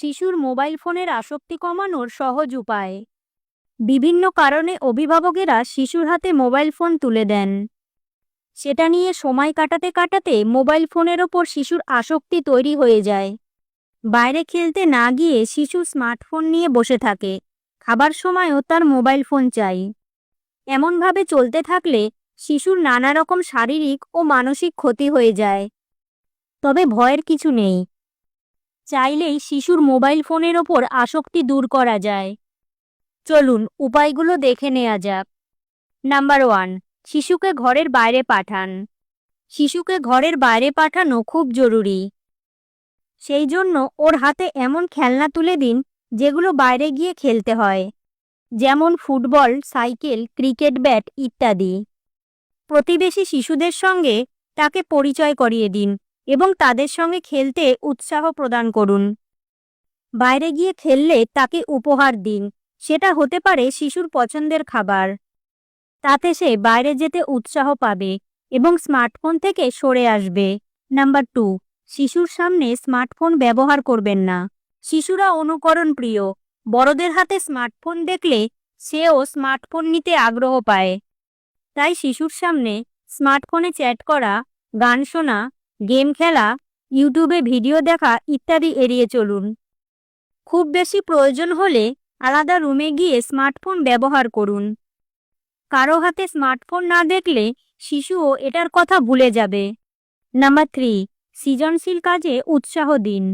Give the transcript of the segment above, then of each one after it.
শিশুর মোবাইল ফোনের আসক্তি কমানোর সহজ উপায়। বিভিন্ন কারণে অভিভাবকেরা শিশুর হাতে মোবাইল ফোন তুলে দেন। সেটা নিয়ে সময় কাটাতে কাটাতে মোবাইল ফোনের ওপর শিশুর আসক্তি তৈরি হয়ে যায়। বাইরে খেলতে না গিয়ে শিশু স্মার্টফোন নিয়ে বসে থাকে। খাবার সময়ও তার মোবাইল ফোন চাই। এমনভাবে চলতে থাকলে শিশুর নানা রকম শারীরিক ও মানসিক ক্ষতি হয়ে যায়। তবে ভয়ের কিছু নেই। চাইলেই শিশুর মোবাইল ফোনের ওপর আসক্তি দূর করা যায়। চলুন, উপায়গুলো দেখে নেওয়া যাক। নাম্বার ওয়ান, শিশুকে ঘরের বাইরে পাঠান। শিশুকে ঘরের বাইরে পাঠানো খুব জরুরি। সেই জন্য ওর হাতে এমন খেলনা তুলে দিন, যেগুলো বাইরে গিয়ে খেলতে হয়। যেমন ফুটবল, সাইকেল, ক্রিকেট ব্যাট ইত্যাদি। প্রতিবেশী শিশুদের সঙ্গে তাকে পরিচয় করিয়ে দিন। এবং তাদের সঙ্গে খেলতে উৎসাহ প্রদান করুন। বাইরে গিয়ে খেললে তাকে উপহার দিন। সেটা হতে পারে শিশুর পছন্দের খাবার। তাতে সে বাইরে যেতে উৎসাহ পাবে এবং স্মার্টফোন থেকে সরে আসবে। নাম্বার টু, শিশুর সামনে স্মার্টফোন ব্যবহার করবেন না। শিশুরা অনুকরণ প্রিয়। বড়দের হাতে স্মার্টফোন দেখলে সেও স্মার্টফোন নিতে আগ্রহ পায়। তাই শিশুর সামনে স্মার্টফোনে চ্যাট করা, গান শোনা গেম খেলা ইউটিউবে ভিডিও দেখা ইত্যাদি এড়িয়ে চলুন। খুব বেশি প্রয়োজন হলে আলাদা রুমে গিয়ে স্মার্টফোন ব্যবহার করুন। কারও হাতে স্মার্টফোন না দেখলে শিশুও এটার কথা ভুলে যাবে। নাম্বার থ্রি, সৃজনশীল কাজে উৎসাহ দিন।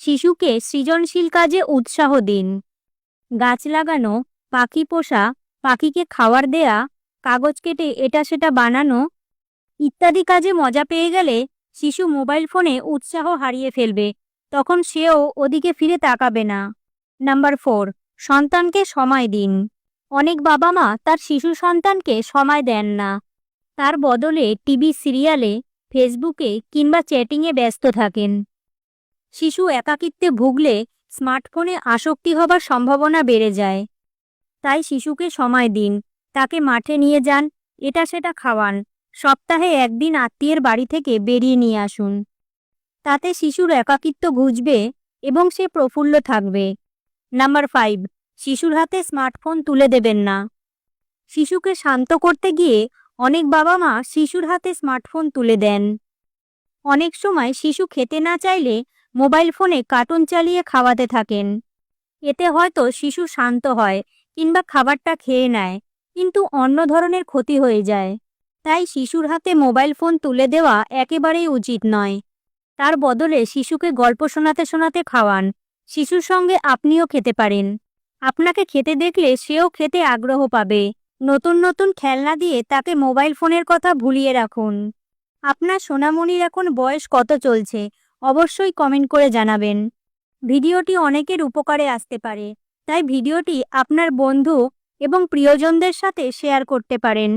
শিশুকে সৃজনশীল কাজে উৎসাহ দিন। গাছ লাগানো, পাখি পোষা, পাখিকে খাবার দেয়া, কাগজ কেটে এটা সেটা বানানো ইত্যাদি কাজে মজা পেয়ে গেলে শিশু মোবাইল ফোনে উৎসাহ হারিয়ে ফেলবে। তখন সেও ওদিকে ফিরে তাকাবে না। নাম্বার ফোর, সন্তানকে সময় দিন। অনেক বাবা মা তার শিশু সন্তানকে সময় দেন না। তার বদলে টিভি সিরিয়ালে, ফেসবুকে কিংবা চ্যাটিংয়ে ব্যস্ত থাকেন। শিশু একাকিত্বে ভুগলে স্মার্টফোনে আসক্তি হবার সম্ভাবনা বেড়ে যায়। তাই শিশুকে সময় দিন। তাকে মাঠে নিয়ে যান। এটা সেটা খাওয়ান। সপ্তাহে একদিন আত্মীয়ের বাড়ি থেকে বেরিয়ে নিয়ে আসুন। তাতে শিশুর একাকিত্ব ঘুচবে এবং সে প্রফুল্ল থাকবে। নাম্বার ফাইভ, শিশুর হাতে স্মার্টফোন তুলে দেবেন না। শিশুকে শান্ত করতে গিয়ে অনেক বাবা মা শিশুর হাতে স্মার্টফোন তুলে দেন। অনেক সময় শিশু খেতে না চাইলে মোবাইল ফোনে কার্টুন চালিয়ে খাওয়াতে থাকেন। এতে হয়তো শিশু শান্ত হয় কিংবা খাবারটা খেয়ে নেয়, কিন্তু অন্য ধরনের ক্ষতি হয়ে যায়। তাই শিশুর হাতে মোবাইল ফোন তুলে দেওয়া একেবারেই উচিত নয়। তার বদলে শিশুকে গল্প শোনাতে শোনাতে খাওয়ান। শিশুর সঙ্গে আপনিও খেতে পারেন। আপনাকে খেতে দেখলে সেও খেতে আগ্রহ পাবে। নতুন নতুন খেলনা দিয়ে তাকে মোবাইল ফোনের কথা ভুলিয়ে রাখুন। আপনার সোনামণির এখন বয়স কত চলছে, অবশ্যই কমেন্ট করে জানাবেন। ভিডিওটি অনেকের উপকারে আসতে পারে, তাই ভিডিওটি আপনার বন্ধু এবং প্রিয়জনদের সাথে শেয়ার করতে পারেন।